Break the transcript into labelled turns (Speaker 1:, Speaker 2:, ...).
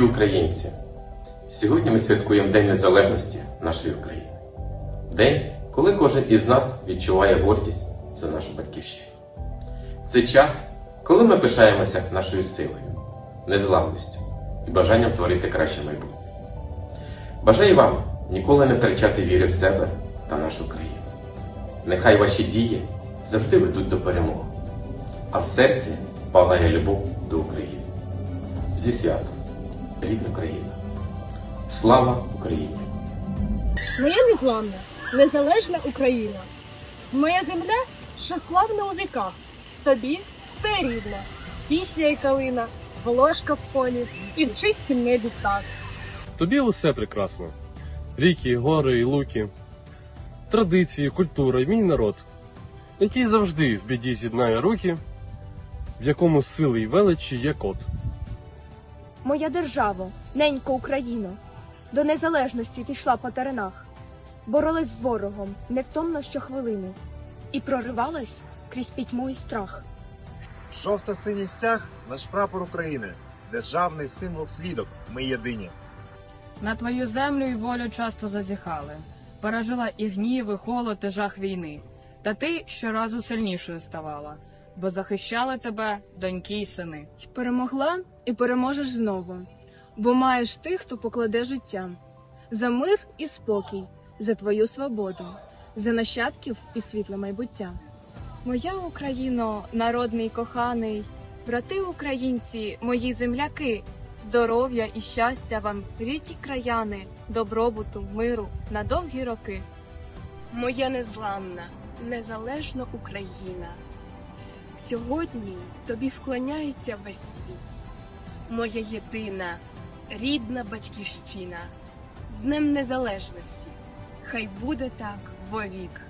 Speaker 1: українці! Сьогодні ми святкуємо День Незалежності нашої України. День, коли кожен із нас відчуває гордість за нашу батьківщину. Це час, коли ми пишаємося нашою силою, незламністю і бажанням творити краще майбутнє. Бажаю вам ніколи не втрачати віри в себе та нашу країну. Нехай ваші дії завжди ведуть до перемоги, а в серці палає любов до України. Зі святом, рідна країна. Слава Україні!
Speaker 2: Моя незламна, незалежна Україна. Моя земля, що славна у віках. Тобі все рідне. Пісня і калина, волошка в полі і в чистім небі так.
Speaker 3: Тобі усе прекрасно. Ріки, гори і луки, традиції, культура і мій народ, який завжди в біді з'єднає руки, в якому сили й величі є кот.
Speaker 4: Моя державо, ненько Україно, до незалежності ти йшла по теренах, боролась з ворогом невтомно щохвилини і проривалась крізь пітьму і страх.
Speaker 5: Жовто-синій стяг наш прапор України, державний символ свідок. Ми єдині.
Speaker 6: На твою землю і волю часто зазіхали. Пережила і гнів, і холод, і жах війни. Та ти щоразу сильнішою ставала, бо захищали тебе доньки й сини.
Speaker 7: Перемогла і переможеш знову, бо маєш тих, хто покладе життя за мир і спокій, за твою свободу, за нащадків і світле майбуття.
Speaker 8: Моя Україно, народний коханий, брати українці, мої земляки, здоров'я і щастя вам, рідні краяни, добробуту, миру на довгі роки.
Speaker 9: Моя незламна, незалежна Україна. Сьогодні тобі вклоняється весь світ. Моя єдина, рідна батьківщина. З Днем Незалежності. Хай буде так вовік.